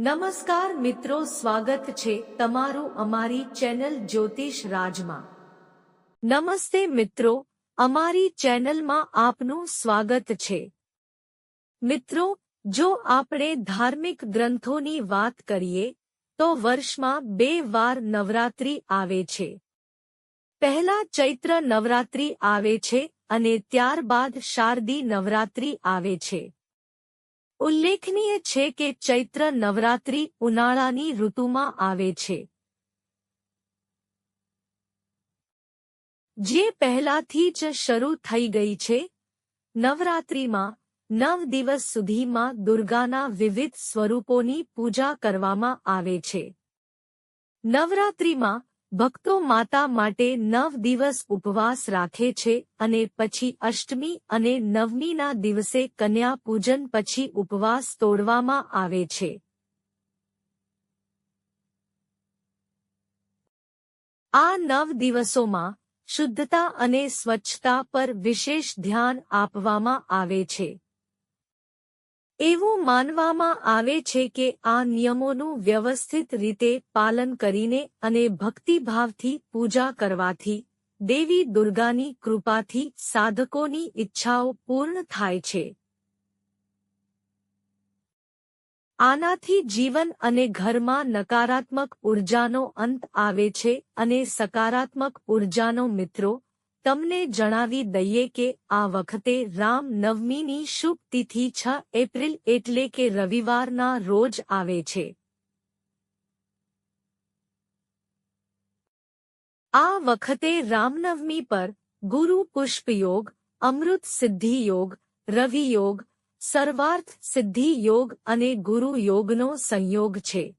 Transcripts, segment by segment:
નમસ્કાર મિત્રો, સ્વાગત છે તમારું અમારી ચેનલ જ્યોતિષ રાજમાં. નમસ્તે મિત્રો, અમારી ચેનલમાં આપનું સ્વાગત છે. મિત્રો, જો આપણે ધાર્મિક ગ્રંથોની વાત કરીએ, તો વર્ષમાં બે વાર નવરાત્રિ આવે છે. પહેલા ચૈત્ર નવરાત્રિ આવે છે અને ત્યારબાદ શારદી નવરાત્રિ આવે છે. ઉલ્લેખનીય છે કે ચૈત્ર નવરાત્રિ ઉનાળાની ઋતુમાં આવે છે. જે પહેલાથી જ શરૂ થઈ ગઈ છે. નવરાત્રિમાં નવ દિવસ સુધીમાં દુર્ગાના વિવિધ સ્વરૂપોની પૂજા કરવામાં આવે છે. નવરાત્રિમાં ભક્તો માતા માટે નવ દિવસ ઉપવાસ રાખે છે અને પછી અષ્ટમી અને નવમીના દિવસે કન્યા પૂજન પછી ઉપવાસ તોડવામાં આવે છે. આ નવ દિવસોમાં શુદ્ધતા અને સ્વચ્છતા પર વિશેષ ધ્યાન આપવામાં આવે છે. એવું માનવામાં આવે છે કે આ નિયમોનું વ્યવસ્થિત રીતે પાલન કરીને અને ભક્તિભાવથી પૂજા કરવાથી, દેવી દુર્ગાની કૃપાથી સાધકોની ઈચ્છાઓ પૂર્ણ થાય છે. આનાથી જીવન અને ઘરમાં નકારાત્મક ઉર્જાનો અંત આવે છે અને સકારાત્મક ઉર્જાનો મિત્રો તમને જણાવી દઈએ કે આ વખતે રામ નવમીની શુભ તિથિ છ એપ્રિલ એટલે કે રવિવારના રોજ આવે છે. આ વખતે રામનવમી પર ગુરુ પુષ્પયોગ અમૃત સિદ્ધિ યોગ, રવિ યોગ, સર્વાર્થ સિદ્ધિ યોગ અને ગુરુ યોગનો સંયોગ છે.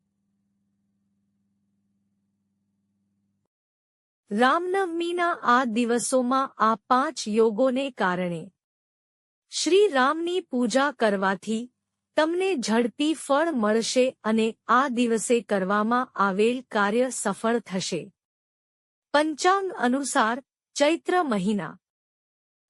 રામનવમીના આ દિવસોમાં આ પાંચ યોગોને કારણે શ્રી રામની પૂજા કરવાથી તમને ઝડપી ફળ મળશે અને આ દિવસે કરવામાં આવેલ કાર્ય સફળ થશે. પંચાંગ અનુસાર ચૈત્ર મહિના.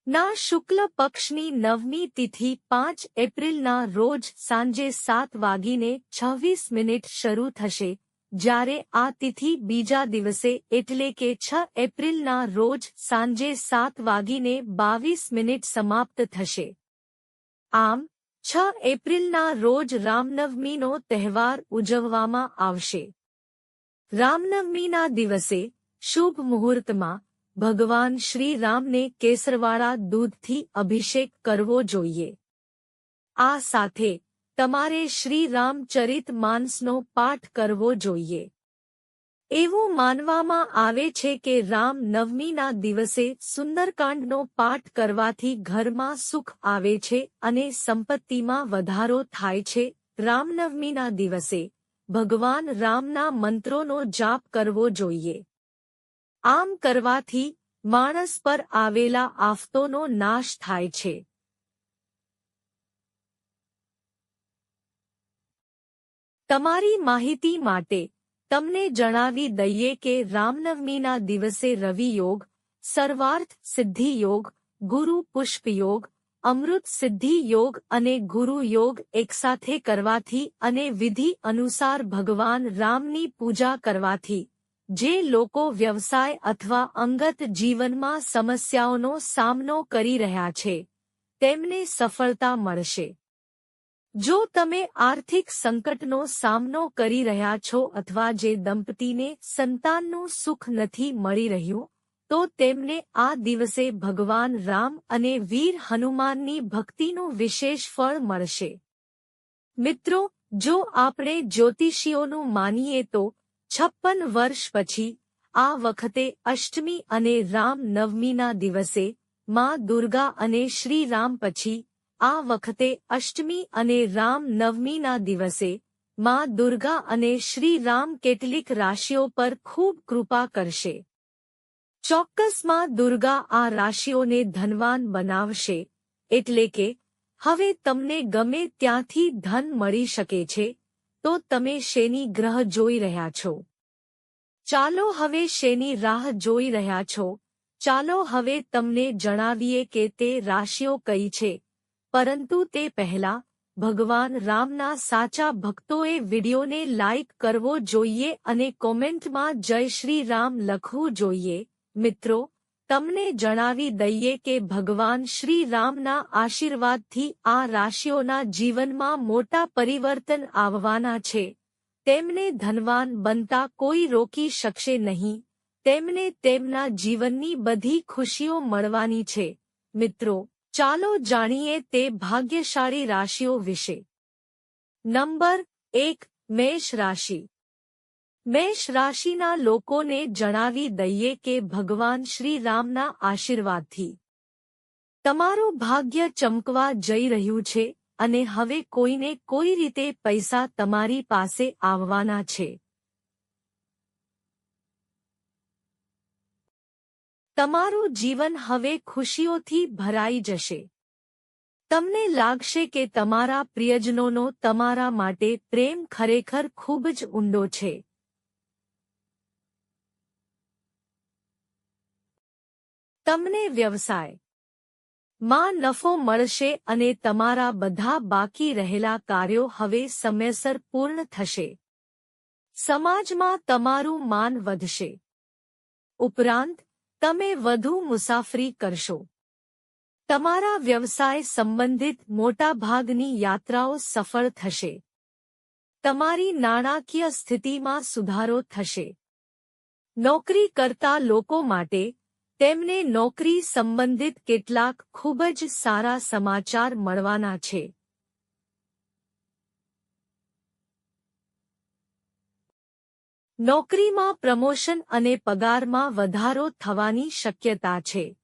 ના શુક્લ પક્ષની નવમી તિથિ પાંચ એપ્રિલના રોજ સાંજે સાત વાગીને છવ્વીસ મિનિટ શરૂ થશે. જ્યારે આ તિથિ બીજા દિવસે એટલે કે છ એપ્રિલના રોજ સાંજે સાત વાગીને બાવીસ મિનિટ સમાપ્ત થશે. આમ, છ એપ્રિલના રોજ રામનવમીનો તહેવાર ઉજવવામાં આવશે. રામનવમીના દિવસે શુભ મુહૂર્તમાં ભગવાન શ્રી રામને કેસરવાળા દૂધથી અભિષેક કરવો જોઈએ. આ સાથે તમારે શ્રી રામચરિત માનસનો પાઠ કરવો જોઈએ. એવું માનવામાં આવે છે કે રામ નવમીના દિવસે સુંદરકાંડનો પાઠ કરવાથી ઘરમાં સુખ આવે છે અને સંપત્તિમાં વધારો થાય છે. રામનવમીના દિવસે ભગવાન રામના મંત્રોનો જાપ કરવો જોઈએ. આમ કરવાથી માણસ પર આવેલા આફતોનો નાશ થાય છે. તમારી માહિતી માટે તમને જણાવી દઈએ કે રામનવમીના દિવસે રવિ યોગ, સર્વાર્થ સિદ્ધિ યોગ, ગુરુ પુષ્પ યોગ, અમૃત સિદ્ધિ યોગ અને ગુરુ યોગ એકસાથે કરવાથી અને વિધિ અનુસાર ભગવાન રામની પૂજા કરવાથી, જે લોકો વ્યવસાય અથવા અંગત જીવનમાં સમસ્યાઓનો સામનો કરી રહ્યા છે, તેમને સફળતા મળશે. જો તમે આર્થિક સંકટનો સામનો કરી રહ્યા છો અથવા જે દંપતીને સંતાનનું સુખ નથી મળી રહ્યું, તો તેમને આ દિવસે ભગવાન રામ અને વીર હનુમાનની ભક્તિનું વિશેષ ફળ મળશે. મિત્રો, જો આપણે જ્યોતિષીઓનું માનીએ તો છપ્પન વર્ષ પછી, આ વખતે અષ્ટમી અને રામ નવમીના દિવસે, માં દુર્ગા અને શ્રીરામ પછી આ વખતે અષ્ટમી અને રામ નવમીના દિવસે માં દુર્ગા અને શ્રી રામ કેટલીક રાશિઓ પર ખૂબ કૃપા કરશે. ચોક્કસમાં દુર્ગા આ રાશિઓને ધનવાન બનાવશે, એટલે કે હવે તમને ગમે ત્યાંથી ધન મળી શકે છે, તો તમે શેની ગ્રહ જોઈ રહ્યા છો? ચાલો હવે શેની રાહ જોઈ રહ્યા છો? ચાલો હવે તમને જણાવીએ કે તે રાશિઓ કઈ છે. પરંતુ તે પહેલા, ભગવાન રામના સાચા ભક્તોએ વિડિયોને લાઇક કરવો જોઈએ અને કોમેન્ટમાં જય શ્રી રામ લખવું જોઈએ. મિત્રો, તમને જણાવી દઈએ કે ભગવાન શ્રી રામના આશીર્વાદથી આ રાશિઓના જીવનમાં મોટા પરિવર્તન આવવાના છે. તેમને ધનવાન બનતા કોઈ રોકી શકશે નહીં. તેમને તેમના જીવનની બધી ખુશીઓ મળવાની છે. મિત્રો ચાલો જાણીએ તે ભાગ્યશાળી રાશિઓ વિશે. નંબર એક, મેષ રાશિ. મેષ રાશિના લોકોને જણાવી દઈએ કે ભગવાન શ્રી રામના આશીર્વાદથી. તમારું ભાગ્ય ચમકવા જઈ રહ્યું છે અને હવે કોઈને કોઈ રીતે પૈસા તમારી પાસે આવવાના છે. તમારું જીવન હવે ખુશીઓથી ભરાઈ જશે. તમને લાગશે કે તમારા પ્રિયજનોનો તમારા માટે પ્રેમ ખરેખર ખૂબ જ ઊંડો છે. તમને વ્યવસાયમાં નફો મળશે અને તમારા બધા બાકી રહેલા કાર્યો હવે સમયસર પૂર્ણ થશે. સમાજમાં તમારું માન વધશે. ઉપરાંત તમે વધુ મુસાફરી કરશો. તમારા વ્યવસાય સંબંધિત મોટાભાગની યાત્રાઓ સફળ થશે. તમારી નાણાકીય સ્થિતિમાં સુધારો થશે. નોકરી કરતા લોકો માટે તેમને નોકરી સંબંધિત કેટલાક ખૂબ જ સારા સમાચાર મળવાના છે. નોકરીમાં પ્રમોશન અને પગારમાં વધારો થવાની શક્યતા છે.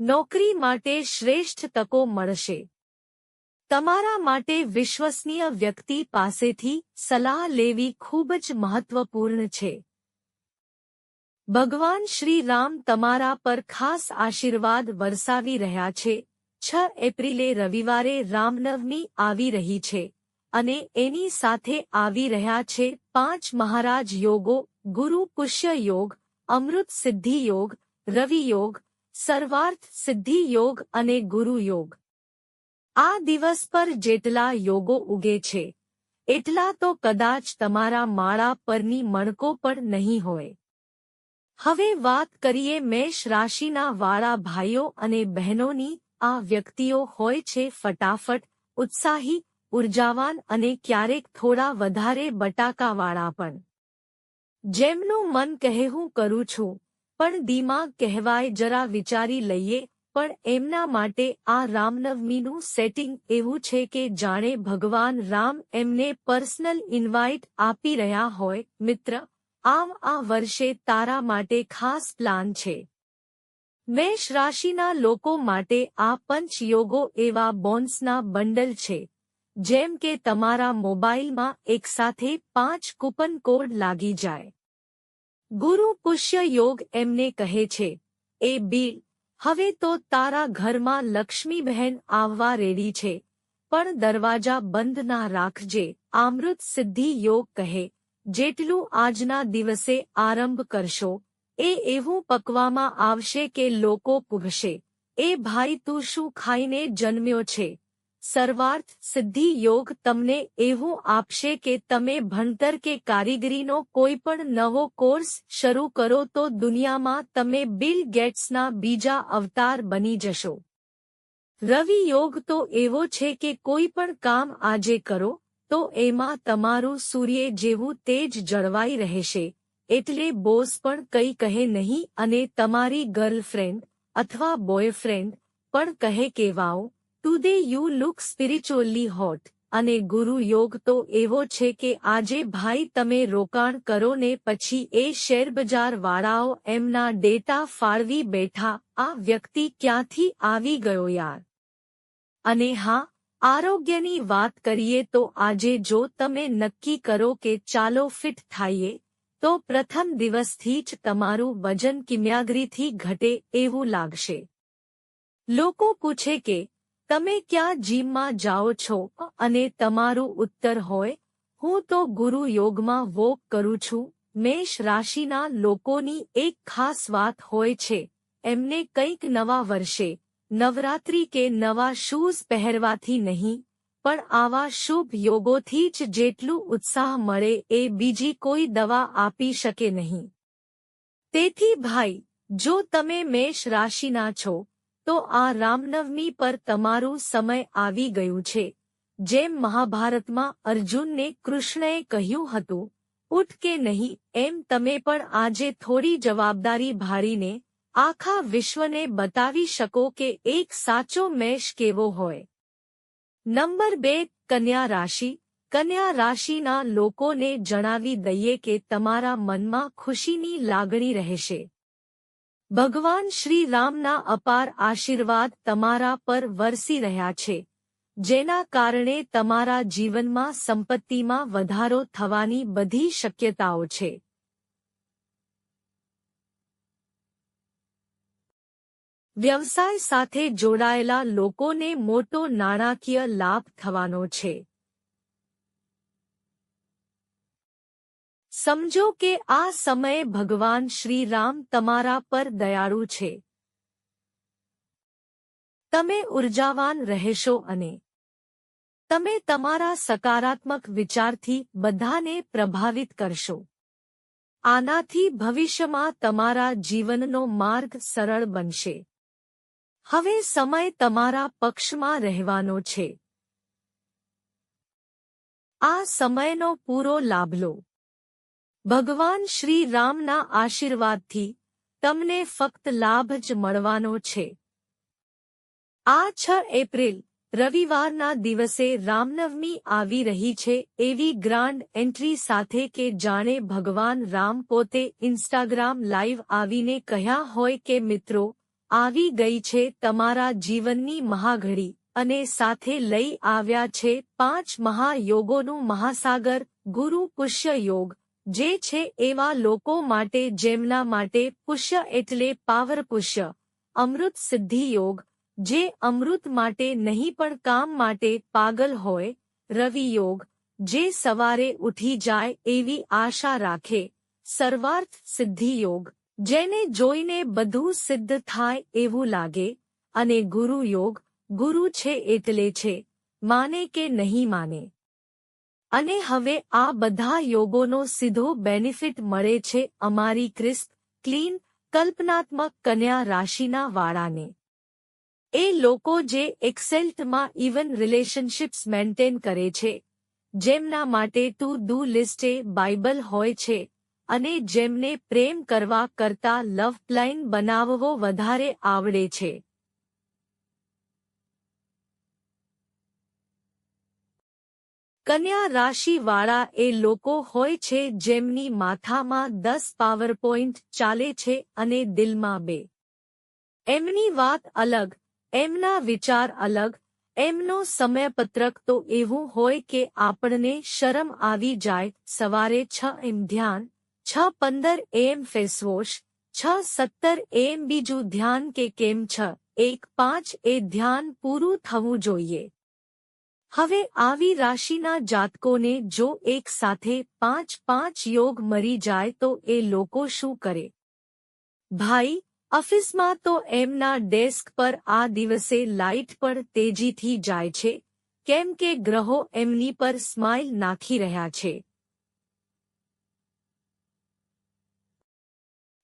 નોકરી માટે શ્રેષ્ઠ તકો મળશે. તમારા માટે વિશ્વસનીય વ્યક્તિ પાસેથી સલાહ લેવી ખૂબ જ મહત્વપૂર્ણ છે. ભગવાન શ્રી રામ તમારા પર ખાસ આશીર્વાદ વરસાવી રહ્યા છે. છ એપ્રિલે રવિવારે રામનવમી આવી રહી છે. અને એની સાથે આવી રહ્યા છે પાંચ મહારાજ યોગો, ગુરુ પુષ્ય યોગ, અમૃત સિદ્ધિ યોગ, રવિ યોગ, સર્વાર્થ સિદ્ધિ યોગ અને ગુરુ યોગ. આ દિવસ પર જેટલા યોગો ઉગે છે, એટલા તો કદાચ તમારા માળા પરની મણકો પણ નહીં હોય. હવે વાત કરીએ મેષ રાશિના વાળા ભાઈઓ અને બહેનોની. આ વ્યક્તિઓ હોય છે ફટાફટ, ઉત્સાહી ઉર્જાવાન અને ક્યારેક થોડા વધારે બટાકાવાળા પણ. જેમનું મન કહે હું કરું છું, પણ દિમાગ કહેવાય જરા વિચારી લઈએ, પણ એમના માટે આ રામનવમીનું સેટિંગ એવું છે કે જાણે ભગવાન રામ એમને પર્સનલ ઇન્વાઇટ આપી રહ્યા હોય, મિત્ર, આમ આ વર્ષે તારા માટે ખાસ પ્લાન છે. મેષ રાશિના લોકો માટે આ પંચયોગો એવા બોન્સના બંડલ છે. જેમ કે તમારા મોબાઈલમાં એકસાથે પાંચ કૂપન કોડ લાગી જાય. ગુરુ પુષ્ય યોગ એમને કહે છે, એ બિલ હવે તો તારા ઘરમાં લક્ષ્મીબહેન આવવા રેડી છે, પણ દરવાજા બંધ ના રાખજે આમૃત સિદ્ધિ યોગ કહે, જેટલું આજના દિવસે આરંભ કરશો, એ એવું પકવામાં આવશે કે લોકો પૂગશે, એ ભાઈ તું શું ખાઈને જન્મ્યો છે? સર્વાર્થ સિદ્ધિ યોગ તમને એવું આપશે કે તમે ભણતર કે કારીગરીનો કોઈ પણ નવો કોર્સ શરૂ કરો તો દુનિયામાં તમે બિલ ગેટ્સના બીજા અવતાર બની જશો. રવિ યોગ તો એવો છે કે કોઈ પણ કામ આજે કરો, તો એમાં તમારું સૂર્ય જેવું તેજ જળવાઈ રહેશે, એટલે બોસ પણ કંઈ કહે નહીં અને તમારી ગર્લફ્રેન્ડ અથવા બોયફ્રેન્ડ પણ કહે કે wow today you look spiritually hot, અને ગુરુ યોગ તો એવો છે કે આજે ભાઈ તમે રોકાણ કરો ને પછી એ શેરબજાર વાળાઓ એમના ડેટા ફાળવી બેઠા, આ વ્યક્તિ ક્યાંથી આવી ગયો યાર? અને હા, આરોગ્યની વાત કરીએ તો આજે જો તમે નક્કી કરો કે ચાલો ફિટ થાઈએ, તો પ્રથમ દિવસથી જ તમારું વજન કિમ્યાગરીથી ઘટે એવું લાગશે. લોકો પૂછે કે તમે ક્યાં જીમમાં જાઓ છો અને તમારું ઉત્તર હોય? હું તો ગુરુ યોગમાં વોક કરું છું. મેષ રાશિના લોકોની એક ખાસ વાત હોય છે. એમને કંઈક નવા વર્ષે, નવરાત્રી કે નવા શૂઝ પહેરવાથી નહીં, પણ આવા શુભ યોગોથી જ જેટલું ઉત્સાહ મળે એ બીજી કોઈ દવા આપી શકે નહીં. તેથી ભાઈ, જો તમે મેષ રાશિના છો તો આ રામનવમી પર તમારું સમય આવી ગયું છે. જેમ મહાભારતમાં અર્જુનને કૃષ્ણએ કહ્યું હતું, ઉઠ કે નહીં, એમ તમે પણ આજે થોડી જવાબદારી ભારીને આખા વિશ્વને બતાવી શકો કે એક સાચો મેષ કેવો હોય. નંબર બે, કન્યા રાશિ. કન્યા રાશિના લોકોને જણાવી દઈએ કે તમારા મનમાં ખુશીની લાગણી રહેશે. ભગવાન શ્રી રામના અપાર આશીર્વાદ તમારા પર વરસી રહ્યા છે, જેના કારણે તમારા જીવનમાં સંપત્તિમાં વધારો થવાની બધી શક્યતાઓ છે. વ્યવસાય સાથે જોડાયેલા લોકોને મોટો નાણાકીય લાભ થવાનો છે. સમજો કે આ સમયે ભગવાન શ્રીરામ તમારા પર દયાળુ છે. તમે ઉર્જાવાન રહેશો અને તમે તમારા સકારાત્મક વિચારથી બધાને પ્રભાવિત કરશો. આનાથી ભવિષ્યમાં તમારા જીવનનો માર્ગ સરળ બનશે. હવે સમય તમારા પક્ષમાં રહેવાનો છે. આ સમયનો પૂરો લાભ લો. ભગવાન શ્રી રામના આશીર્વાદથી તમને ફક્ત લાભ જ મળવાનો છે. આ છ એપ્રિલ, રવિવારના દિવસે રામનવમી આવી રહી છે એવી ગ્રાન્ડ એન્ટ્રી સાથે કે જાણે ભગવાન રામ પોતે ઇન્સ્ટાગ્રામ લાઈવ આવીને કહ્યા હોય કે મિત્રો, આવી ગઈ છે તમારા જીવનની મહાઘડી અને સાથે લઈ આવ્યા છે પાંચ મહાયોગોનું મહાસાગર ગુરુ પુષ્ય યોગ જે છે એવા લોકો માટે જેમના માટે પુષ્ય એટલે પાવર પુષ્ય, અમૃત સિદ્ધિ યોગ, જે અમૃત માટે નહીં પણ કામ માટે પાગલ હોય, રવિ યોગ, જે સવારે ઉઠી જાય એવી આશા રાખે, સર્વાર્થ સિદ્ધિ યોગ, જેને જોઈને બધું સિદ્ધ થાય એવું લાગે, અને ગુરુ યોગ, ગુરુ છે એટલે છે, માને કે નહીં માને. અને હવે આ બધા યોગોનો સીધો બેનિફિટ મળે છે અમારી ક્રિસ્પ, ક્લીન, કલ્પનાત્મક કન્યા રાશિના વાળાને. એ લોકો જે એક્સેલ્ટમાં ઇવન રિલેશનશિપ્સ મેન્ટેન કરે છે, જેમના માટે ટુ ડુ લિસ્ટે બાઇબલ હોય છે, અને જેમને પ્રેમ કરવા કરતા લવ પ્લાઇન બનાવવો વધારે આવડે છે. કન્યા રાશિવાળા એ લોકો હોય છે જેમની માથામાં દસ પાવર પોઈન્ટ ચાલે છે અને દિલમાં બે. એમની વાત અલગ, એમના વિચાર અલગ, એમનો સમયપત્રક તો એવું હોય કે આપણને શરમ આવી જાય, સવારે છ એમ ધ્યાન, છ પંદર એમ ફેસવોશ છ સત્તર એમ બીજું ધ્યાન કે કેમ છ, એક પાંચ એ ધ્યાન પૂરું થવું જોઈએ. હવે આવી રાશિના જાતકોને જો એક સાથે પાંચ પાંચ યોગ મરી જાય તો એ લોકો શું કરે? ભાઈ, ઓફિસમાં તો એમના ડેસ્ક પર આ દિવસે લાઇટ પણ તેજીથી જાય છે, કેમ કે ગ્રહો એમની પર સ્માઇલ નાખી રહ્યા છે.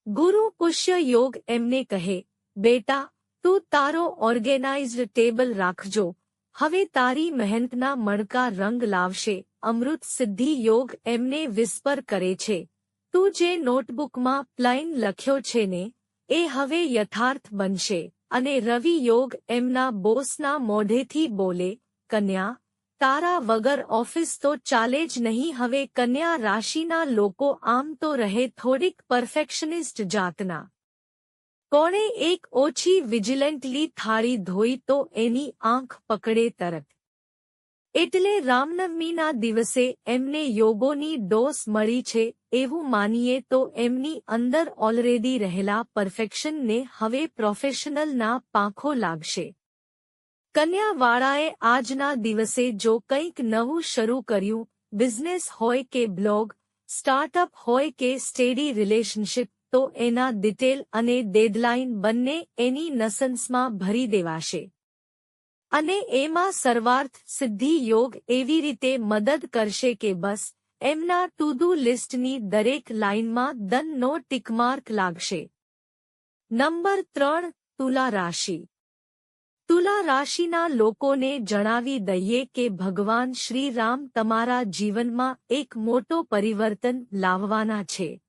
ગુરુ પુષ્ય યોગ એમને કહે, બેટા, તું તારો ઓર્ગેનાઇઝડ ટેબલ રાખજો હવે તારી મહેનતના મણકા રંગ લાવશે, અમૃત સિદ્ધિ યોગ એમને વિસ્પર કરે છે. તું જે નોટબુકમાં પ્લાઇન લખ્યો છે ને, એ હવે યથાર્થ બનશે. અને રવિ યોગ એમના બોસના મોઢેથી બોલે, કન્યા, તારા વગર ઓફિસ તો ચાલે જ નહીં, હવે કન્યા રાશિના લોકો આમ તો રહે થોડીક પરફેક્શનિસ્ટ જાતના. કોણે એક ઓછી વિજિલન્ટલી થાળી ધોઈ તો એની આંખ પકડે તરત. એટલે રામનવમીના દિવસે એમને યોગોની ડોસ મળી છે, એવું માનીએ તો એમની અંદર ઓલરેડી રહેલા પરફેક્શનને હવે પ્રોફેશનલના પાંખો લાગશે. કન્યાવાળાએ આજના દિવસે જો કંઈક નવું શરૂ કર્યું, બિઝનેસ હોય કે બ્લોગ, સ્ટાર્ટઅપ હોય કે સ્ટેડી રિલેશનશિપ તો એના ડિટેલ અને ડેડલાઇન બંને એની નસન્સમાં ભરી દેવાશે. અને એમાં સર્વાર્થ સિદ્ધિ યોગ એવી રીતે મદદ કરશે કે બસ, એમના ટુ ડુ લિસ્ટની દરેક લાઇનમાં દનનો ટિકમાર્ક લાગશે. નંબર ત્રણ, તુલા રાશિ. તુલા રાશિના લોકોને જણાવી દઈએ કે ભગવાન શ્રીરામ તમારા જીવનમાં એક મોટો પરિવર્તન લાવવાના છે.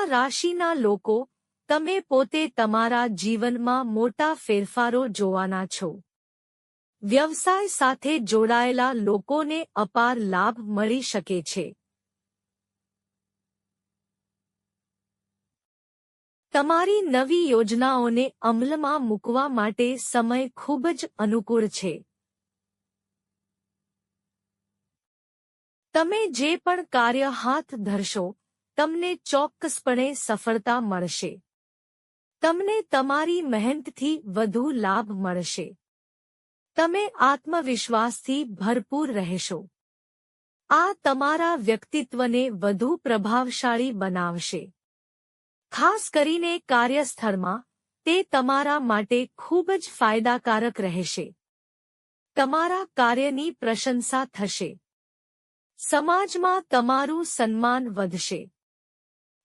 તુલા રાશિના લોકો, તમે પોતે તમારા જીવનમાં મોટા ફેરફારો જોવાના છો. વ્યવસાય સાથે જોડાયેલા લોકોને અપાર લાભ મળી શકે છે. તમારી નવી યોજનાઓને અમલમાં મૂકવા માટે સમય ખૂબ જ અનુકૂળ છે. તમે જે પણ કાર્ય હાથ ધરશો તમને ચોક્કસપણે સફળતા મળશે. તમને તમારી મહેનતથી વધુ લાભ મળશે. તમે આત્મવિશ્વાસથી ભરપૂર રહેશો. આ તમારા વ્યક્તિત્વને વધુ પ્રભાવશાળી બનાવશે. ખાસ કરીને કાર્યસ્થળમાં, તે તમારા માટે ખૂબ જ ફાયદાકારક રહેશે. તમારા કાર્યની પ્રશંસા થશે. સમાજમાં તમારું સન્માન વધશે.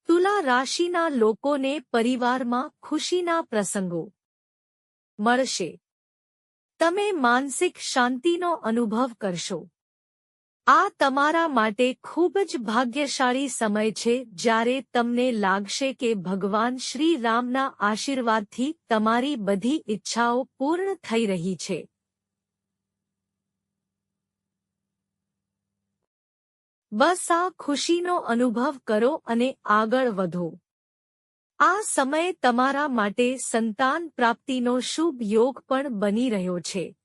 તુલા રાશિના લોકોને પરિવારમાં ખુશીના પ્રસંગો મળશે. તમે માનસિક શાંતિનો અનુભવ કરશો. આ તમારા માટે ખૂબ જ ભાગ્યશાળી સમય છે જ્યારે તમને લાગશે કે ભગવાન શ્રી રામના આશીર્વાદથી તમારી બધી ઈચ્છાઓ પૂર્ણ થઈ રહી છે. બસ આ ખુશીનો અનુભવ કરો અને આગળ વધો. આ સમય તમારા માટે સંતાન પ્રાપ્તિનો શુભ યોગ પણ બની રહ્યો છે.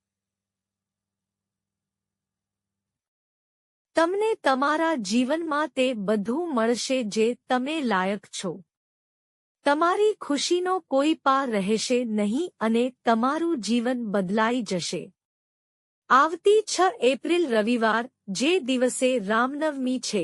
તમને તમારા જીવનમાં તે બધું મળશે જે તમે લાયક છો. તમારી ખુશીનો કોઈ પાર રહેશે નહીં અને તમારું જીવન બદલાઈ જશે. આવતી છ એપ્રિલ રવિવાર, જે દિવસે રામનવમી છે,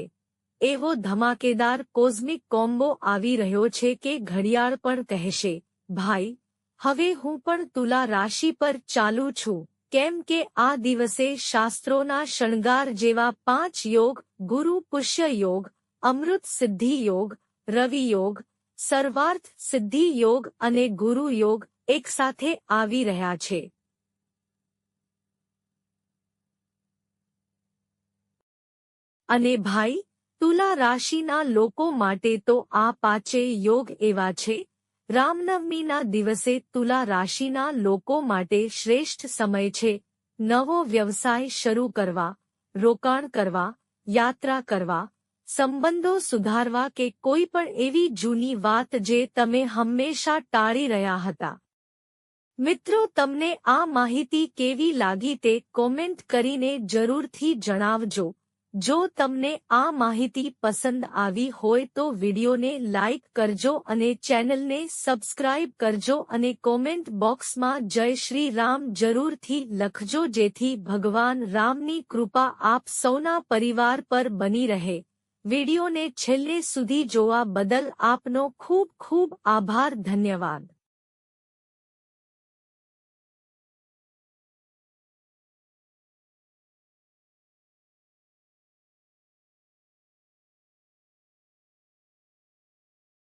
એવો ધમાકેદાર કોઝમિક કોમ્બો આવી રહ્યો છે કે ઘડિયાળ પણ કહેશે, ભાઈ, હવે હું પણ તુલા રાશિ પર ચાલુ છું, કેમ કે આ દિવસે શાસ્ત્રોના શણગાર જેવા પાંચ યોગ, ગુરુ પુષ્ય યોગ, અમૃત સિદ્ધિ યોગ, રવિ યોગ, સર્વાર્થ સિદ્ધિ યોગ અને ગુરુ યોગ એકસાથે આવી રહ્યા છે. અને ભાઈ, તુલા રાશિના લોકો માટે તો આ પાંચે યોગ એવા છે. રામનવમીના દિવસે તુલા રાશિના લોકો માટે શ્રેષ્ઠ સમય છે. નવો વ્યવસાય શરૂ કરવા, રોકાણ કરવા, યાત્રા કરવા, સંબંધો સુધારવા કે કોઈ પણ એવી જૂની વાત જે તમે હંમેશા ટાળી રહ્યા હતા. મિત્રો, તમને આ માહિતી કેવી લાગી તે કોમેન્ટ કરીને જરૂરથી જણાવજો. જો તમને આ માહિતી પસંદ આવી હોય તો વિડિયોને લાઇક કરજો અને ચેનલને સબસ્ક્રાઇબ કરજો અને કોમેન્ટ બોક્સમાં જય શ્રી રામ જરૂરથી લખજો જેથી ભગવાન રામની કૃપા આપ સૌના પરિવાર પર બની રહે. વિડિયોને છેલ્લે સુધી જોવા બદલ આપનો ખૂબ ખૂબ આભાર, ધન્યવાદ.